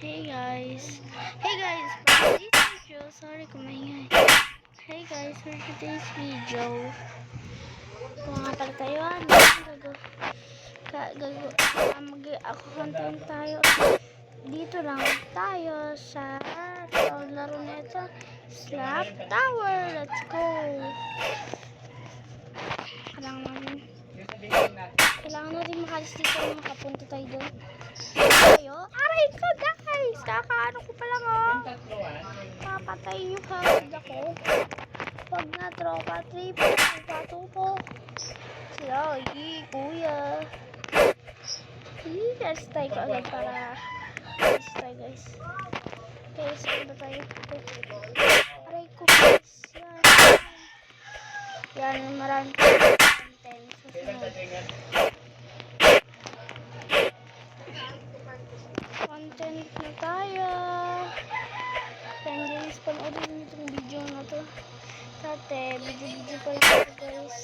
Hey guys. Hey guys, for today's video, sorry kung. Hey guys, for today's video, kung nga pala tayo, ano, gago, ka, gago, ah, mag, ako content tayo. Dito lang tayo sa laro na Slap Tower. Let's go. Kailangan natin, kailangan natin makalis dito, makapunta tayo doon. Tayo? Aray ko guys! Kakaano ko pa lang oh. Papatay yung ako. Pag na tropa, triple, patupo. Sila, yi, kuya. Yi, let's tayo ko agad para let's tayo guys. Okay, saan tayo? Aray ko guys. Yan. Yan, marami content. Susunod. Content na tayo. Yan guys, panoorin niyo itong video na to. Video-video pa rin ito guys.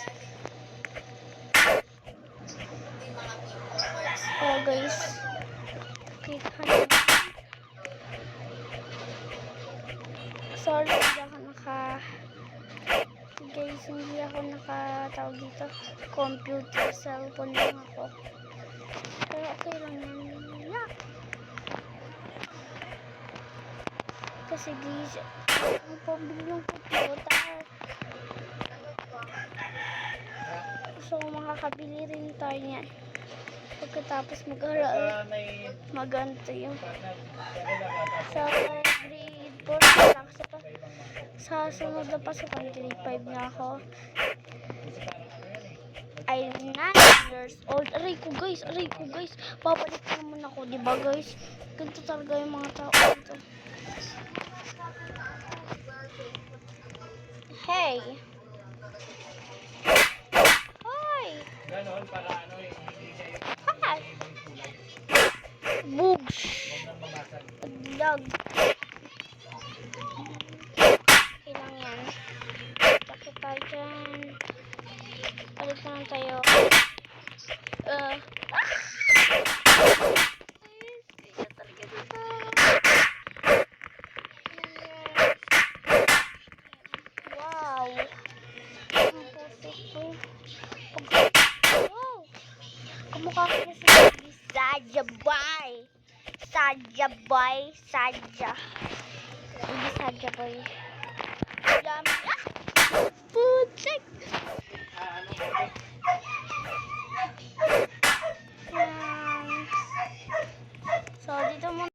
Oh guys. Kita niyo. Sorry, hindi ako naka... Guys, hindi ako nakatawag dito. Computer, cellphone lang ako. Pero okay lang yan. Yeah. Kasi guys, ang pabili ng computer. So, makakabili rin tayo niyan. Pagkatapos mag-aral, mag-ano yun. Sa grade 4 na lang. Sa, pa, sa sunod na pasukan, grade 5 na ako. I'm 9 years old. Aray ko guys, aray ko guys. Babalik na naman ako, di ba guys? Ganito talaga yung mga tao dito. Hey! Ganon, para ano eh! Bugs! Dog. Okay lang yan. Bakit tayo dyan? Palit na lang tayo. Uh, Wow! Ang putik ko. Pag- Wow! Kamukha ko na si Saja Boy. Saja Boy. Saja. Hindi Saja Boy.